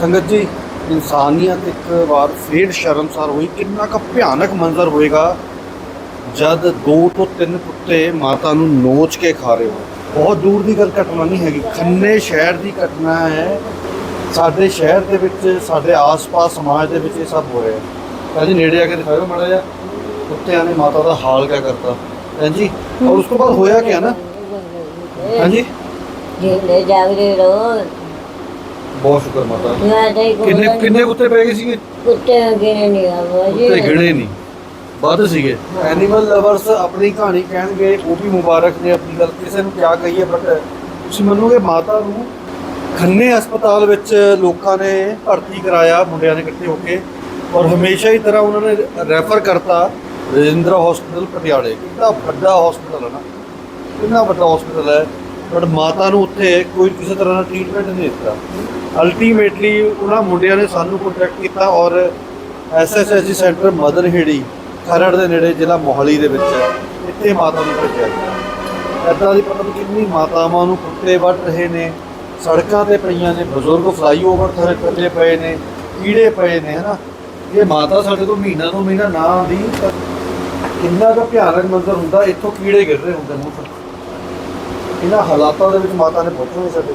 ਸੰਗਤ ਜੀ, ਇਨਸਾਨੀਅਤ ਇੱਕ ਵਾਰ ਫੇਰ ਸ਼ਰਮਸਾਰ ਹੋਈ। ਕਿੰਨਾ ਕੁ ਭਿਆਨਕ ਮੰਜ਼ਰ ਹੋਏਗਾ ਜਦ ਦੋ ਤੋਂ ਤਿੰਨ ਕੁੱਤੇ ਮਾਤਾ ਨੂੰ ਨੋਚ ਕੇ ਖਾ ਰਹੇ ਹੋ ਬਹੁਤ ਦੂਰ ਦੀ ਗੱਲ, ਘਟਨਾ ਨਹੀਂ ਹੈਗੀ। ਖੰਨੇ ਸ਼ਹਿਰ ਦੀ ਘਟਨਾ ਹੈ। ਸਾਡੇ ਸ਼ਹਿਰ ਦੇ ਵਿੱਚ, ਸਾਡੇ ਆਸ-ਪਾਸ ਸਮਾਜ ਦੇ ਵਿੱਚ ਇਹ ਸਭ ਹੋ ਰਿਹਾ ਹੈ। ਜੀ ਨੇੜੇ ਆ ਕੇ ਦਿਖਾਓ ਮਾੜਾ ਜਿਹਾ। ਕੁੱਤਿਆਂ ਨੇ ਮਾਤਾ ਦਾ ਹਾਲ ਕਿਆ ਕਰਤਾ। ਹਾਂਜੀ ਔਰ ਉਸ ਤੋਂ ਬਾਅਦ ਹੋਇਆ ਕਿਆ ਨਾ? ਹਾਂਜੀ ਜਿੰਦੇ ਜਾਗਦੇ ਰੋ ਬਹੁਤ ਸ਼ੁਕਰ ਮਾਤਾ ਮੈਂ ਤਾਂ ਇੱਕ ਕਿੰਨੇ ਕਿੰਨੇ ਕੁੱਤੇ ਪੈ ਗਏ ਸੀਗੇ? ਕੁੱਤੇ ਅੱਗੇ ਨਹੀਂ ਆ ਬਾਜੀ ਕੁੱਤੇ ਗਿਣੇ ਨਹੀਂ ਵੱਧ ਸੀਗੇ। ਐਨੀਮਲ ਲਵਰਸ ਆਪਣੀ ਕਹਾਣੀ ਕਹਿਣਗੇ ਉਹ ਵੀ ਮੁਬਾਰਕ ਨੇ ਆਪਣੀ ਗੱਲ ਕਿਸੇ ਨੂੰ ਕਿਆ ਕਹੀਏ ਬਟ ਤੁਸੀਂ ਮੰਨੋਗੇ ਮਾਤਾ ਨੂੰ ਖੰਨੇ ਹਸਪਤਾਲ ਵਿੱਚ ਲੋਕਾਂ ਨੇ ਭਰਤੀ ਕਰਾਇਆ ਮੁੰਡਿਆਂ ਨੇ ਇਕੱਠੇ ਹੋ ਕੇ ਔਰ ਹਮੇਸ਼ਾ ਹੀ ਤਰ੍ਹਾਂ ਉਹਨਾਂ ਨੇ ਰੈਫਰ ਕਰਤਾ ਰਜਿੰਦਰਾ ਹਸਪੀਟਲ ਪਟਿਆਲੇ। ਕਿੰਨਾ ਵੱਡਾ ਹਸਪੀਟਲ ਹੈ ਨਾ। ਕਿੰਨਾ ਵੱਡਾ ਹਸਪੀਟਲ ਹੈ। ਬਟ ਮਾਤਾ ਨੂੰ ਉੱਥੇ ਕੋਈ ਕਿਸੇ ਤਰ੍ਹਾਂ ਦਾ ਟ੍ਰੀਟਮੈਂਟ ਨਹੀਂ ਦਿੱਤਾ। ਅਲਟੀਮੇਟਲੀ ਉਹਨਾਂ ਮੁੰਡਿਆਂ ਨੇ ਸਾਨੂੰ ਕੰਟੈਕਟ ਕੀਤਾ ਔਰ ਐਸਐਸਐਸਜੀ ਸੈਂਟਰ ਮਦਰ ਹੇੜੀ ਖਰੜ ਦੇ ਨੇੜੇ ਜ਼ਿਲ੍ਹਾ ਮੋਹਾਲੀ ਦੇ ਵਿੱਚ ਹੈ ਇੱਥੇ ਮਾਤਾ ਨੂੰ ਭੇਜਿਆ ਗਿਆ। ਇੱਦਾਂ ਦੀ ਪਤਾ ਕਿੰਨੀ ਮਾਤਾਵਾਂ ਨੂੰ ਕੁੱਤੇ ਵੱਢ ਰਹੇ ਨੇ, ਸੜਕਾਂ ਤੇ ਪਈਆਂ ਨੇ, ਬਜ਼ੁਰਗ ਫਲਾਈਓਵਰ ਥਰੇ ਥੱਲੇ ਪਏ ਨੇ, ਕੀੜੇ ਪਏ ਨੇ, ਹਨਾ? ਇਹ ਮਾਤਾ ਸਾਡੇ ਤੋਂ ਮਹੀਨਾ ਤੋਂ ਮਹੀਨਾ ਨਾ ਆਉਂਦੀ, ਤਾਂ ਕਿੰਨਾ ਕੁ ਭਿਆਨਕ ਮੰਜ਼ਰ ਹੁੰਦਾ, ਇੱਥੋਂ ਕੀੜੇ ਗਿਰ ਰਹੇ ਹੁੰਦੇ ਨੇ ਤੋਂ। ਇਹਨਾਂ ਹਾਲਾਤਾਂ ਦੇ ਵਿੱਚ ਮਾਤਾ ਨੇ ਪਹੁੰਚਣਾ ਨਹੀਂ ਸਾਡੇ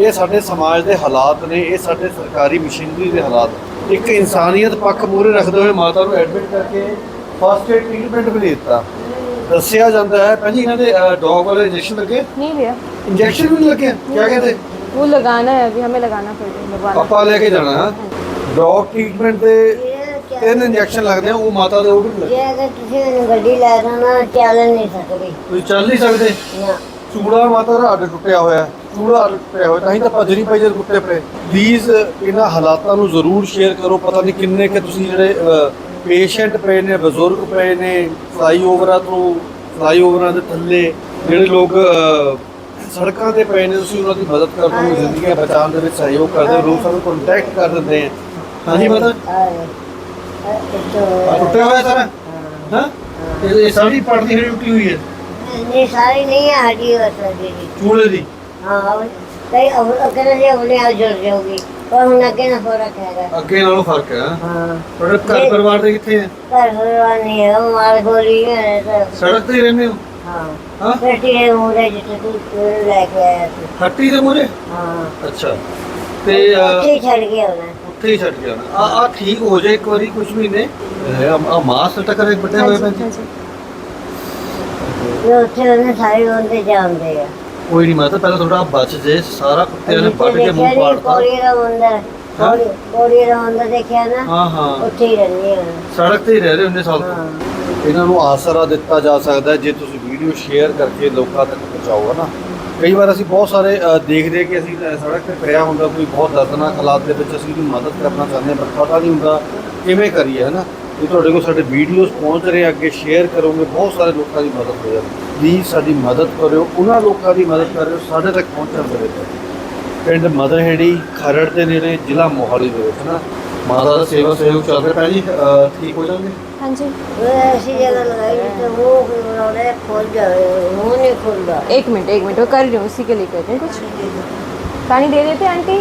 ਇਹ ਸਾਡੇ ਸਮਾਜ ਦੇ ਹਾਲਾਤ ਨੇ ਇਹ ਸਾਡੇ ਸਰਕਾਰੀ ਮਸ਼ੀਨਰੀ ਦੇ ਹਾਲਾਤ। ਇੱਕ ਇਨਸਾਨੀਅਤ ਪੱਖ ਮੂਰੇ ਰੱਖਦੇ ਹੋਏ ਮਾਤਾ ਨੂੰ ਐਡਮਿਟ ਕਰਕੇ ਫਸਟ ਏਡ ਟ੍ਰੀਟਮੈਂਟ ਵੀ ਦਿੱਤਾ। ਦੱਸਿਆ ਜਾਂਦਾ ਹੈ ਪਹਿਲੀ ਇਹਨਾਂ ਦੇ ਡੌਗ ਵਾਲੇ ਇੰਜੈਕਸ਼ਨ ਲੱਗੇ? ਨਹੀਂ ਲਿਆ। ਇੰਜੈਕਸ਼ਨ ਵੀ ਨਹੀਂ ਲੱਗੇ? ਕੀ ਕਹਿੰਦੇ? ਉਹ ਲਗਾਣਾ ਹੈ ਅਭੀ ਹਮੇ ਲਗਾਣਾ ਪੜੇਗਾ ਆਪਾਂ ਲੈ ਕੇ ਜਾਣਾ ਡੌਗ ਟ੍ਰੀਟਮੈਂਟ ਦੇ ਤਿੰਨ ਇੰਜੈਕਸ਼ਨ ਲੱਗਦੇ ਉਹ ਮਾਤਾ ਦੇ ਉਹ ਵੀ ਲੱਗੇ ਜੇ ਅਗਰ ਕਿਸੇ ਨੂੰ ਗੱਡੀ ਲੈ ਜਾਣਾ ਚੱਲ ਨਹੀਂ ਸਕਦੇ। ਤੁਸੀਂ ਚੱਲ ਨਹੀਂ ਸਕਦੇ? ਨਾ। ਚੂੜਾ ਮਾਤਾ ਦਾ ਹੱਡ ਟੁੱਟਿਆ ਹੋਇਆ। ਹੈ ਹੱਡ ਟੁੱਟਿਆ ਹੋਇਆ। ਤਾਂ ਹੀ ਤਾਂ ਨਹੀਂ ਪਈ ਜਦ ਕੁੱਤੇ ਪਏ। ਪਲੀਜ਼ ਇਹਨਾਂ ਹਾਲਾਤਾਂ ਨੂੰ ਜ਼ਰੂਰ ਸ਼ੇਅਰ ਕਰੋ। ਪਤਾ ਨਹੀਂ ਕਿੰਨੇ ਕਿ ਤੁਸੀਂ ਜਿਹੜੇ ਪੇਸ਼ੈਂਟ ਪਏ ਨੇ ਬਜ਼ੁਰਗ ਪਏ ਨੇ ਫਲਾਈਓਵਰਾਂ ਤੋਂ ਫਲਾਈਓਵਰਾਂ ਦੇ ਥੱਲੇ। ਜਿਹੜੇ ਲੋਕ ਸੜਕਾਂ ਤੇ ਪਏ ਨੇ ਤੁਸੀਂ ਉਹਨਾਂ ਦੀ ਮਦਦ ਕਰਦੇ ਹੋ ਜ਼ਿੰਦਗੀਆਂ ਬਚਾਉਣ ਦੇ ਵਿੱਚ ਸਹਿਯੋਗ ਕਰਦੇ ਹੋ ਲੋਕ ਸਾਨੂੰ ਕੰਟੈਕਟ ਕਰ ਦਿੰਦੇ ਆ। ਹਾਂਜੀ ਆਹ ਟੁੱਟਿਆ ਹੋਇਆ ਸਾਰਾ? ਹਾਂ? ਇਹ ਇਹ ਸਾਰੀ ਪੜਦੀ ਹੋਈ ਟੁੱਟੀ ਹੋਈ ਹੈ? ਨਹੀਂ ਸਾਰੀ ਨਹੀਂ ਹੈ ਹੱਡੀ ਹੋ ਸਕਦੀ ਚੂੜੇ ਦੀ? ਹਾਂ ਬਈ। ਤੇ ਉਹ ਅੱਗੇ ਨਾਲ ਜੇ ਉਹਨੇ ਆ ਜੁੜ ਜਾਊਗੀ ਪਰ ਹੁਣ ਅੱਗੇ ਨਾਲ ਫ਼ਰਕ ਹੈਗਾ ਅੱਗੇ ਨਾਲੋਂ ਫ਼ਰਕ ਹੈ। ਹਾਂ। ਤੁਹਾਡੇ ਘਰ ਨਹੀਂ। ਪਰਿਵਾਰ ਦੇ ਕਿੱਥੇ ਹੈ? ਪਰ ਹੋਰ ਨਹੀਂ ਹੈ ਉਹ ਮਾਰ ਗੋਲੀ ਹੈ ਤਾਂ। ਸੜਕ ਤੇ ਹੀ ਰਹਿੰਦੇ ਹੋ? ਹਾਂ। ਹਾਂ? ਬੇਟੀ ਇਹ ਉਹਦੇ ਜਿੱਥੇ ਤੂੰ ਤੂੰ ਲੈ ਕੇ ਆਇਆ ਸੀ। ਹੱਟੀ ਦੇ ਮੂਰੇ ਹਾਂ। ਅੱਛਾ। ਤੇ ਅਹ, ਉੱਥੇ ਹੀ ਛੱਡ ਗਿਆ ਉਹਨੇ ਉੱਥੇ ਹੀ ਛੱਡ ਗਿਆ ਆ ਆ ਠੀਕ ਹੋ ਜਾਏ ਇੱਕ ਵਾਰੀ ਕੁਝ ਮਹੀਨੇ ਆ ਮਾਸ ਟਕਰ ਇੱਕ ਬੱਟੇ ਹੋਏ ਹਾਂਜੀ, ਪੈਂਦੇ ਹਾਂਜੀ। ਤੇ ਉੱਥੇ ਉਹਨੇ ਸਾਰੇ ਉਹਦੇ ਜਾਂਦੇ ਆ। ਕੋਈ ਨਹੀਂ ਮਾਤਾ ਪਹਿਲਾਂ ਥੋੜਾ ਬਚ ਜੇ ਸਾਰਾ ਕੁੱਤਿਆਂ ਨੇ ਵੱਢ ਕੇ ਮੂੰਹ ਪਾੜਤਾ ਕੋੜੀ ਦਾ ਮੰਦਰ ਹਾਂ? ਕੋੜੀ ਦਾ ਮੰਦਰ ਦੇਖਿਆ ਨਾ ਹਾਂ ਹਾਂ। ਉੱਥੇ ਹੀ ਰਹਿੰਦੀ ਆ। ਸੜਕ ਤੇ ਹੀ ਰਹਿ ਰਹੇ ਹੁੰਦੇ ਸਾਲ ਤੋਂ ਹਾਂ। ਇਹਨਾਂ ਨੂੰ ਆਸਰਾ ਦਿੱਤਾ ਜਾ ਸਕਦਾ ਹੈ ਜੇ ਤੁਸੀਂ ਵੀਡੀਓ ਸ਼ੇਅਰ ਕਰਕੇ ਲੋਕਾਂ ਤੱਕ ਪਹੁੰਚਾਓ ਨਾ। ਕਈ ਵਾਰ ਅਸੀਂ ਬਹੁਤ ਸਾਰੇ ਅ, ਦੇਖਦੇ ਕਿ ਅਸੀਂ ਅ, ਸੜਕ ਤੇ ਪਿਆ ਹੁੰਦਾ ਕੋਈ ਬਹੁਤ ਦਰਦਨਾਕ ਹਾਲਾਤ ਦੇ ਵਿੱਚ ਅਸੀਂ ਉਹਦੀ ਮਦਦ ਕਰਨਾ ਚਾਹੁੰਦੇ ਹਾਂ ਪਰ ਪਤਾ ਨਹੀਂ ਹੁੰਦਾ ਕਿਵੇਂ ਕਰੀਏ ਹੈ ਨਾ। ਤੁਹਾਡੇ ਕੋਲ ਸਾਡੇ ਵੀਡੀਓਜ਼ ਪਹੁੰਚ ਰਹੇ ਆ, ਅੱਗੇ ਸ਼ੇਅਰ ਕਰੋਗੇ ਬਹੁਤ ਸਾਰੇ ਲੋਕਾਂ ਦੀ ਮਦਦ ਹੋ ਜਾਂਦੀ ਪਲੀਜ਼ ਸਾਡੀ ਮਦਦ ਕਰਿਓ ਉਹਨਾਂ ਲੋਕਾਂ ਦੀ ਮਦਦ ਕਰਿਓ ਸਾਡੇ ਤੱਕ ਪਹੁੰਚਣ ਦੇ ਵਿੱਚ। ਪਿੰਡ ਮਦਰਹੇੜੀ ਖਰੜ ਦੇ ਨੇੜੇ ਜ਼ਿਲ੍ਹਾ ਮੋਹਾਲੀ ਦੇ ਵਿੱਚ ਨਾ ਮਾਤਾ ਦਾ ਸੇਵਾ ਸਹਿਯੋਗ ਚੱਲ ਰਿਹਾ। ਪਹਿਲੀ ਠੀਕ ਹੋ ਜਾਣਗੇ? ਹਾਂਜੀ। ਉਹ ਅਸੀਂ ਜਦੋਂ ਲਗਾਈ ਤੇ ਉਹ ਉਹਨੇ ਖੋਲ ਜਾਵੇ ਉਹ ਨਹੀਂ ਖੁੱਲਦਾ। एक मिनट एक मिनट वो कर रही हूँ उसी के लिए कर रही हूँ कुछ पानी दे देते हैं आंटी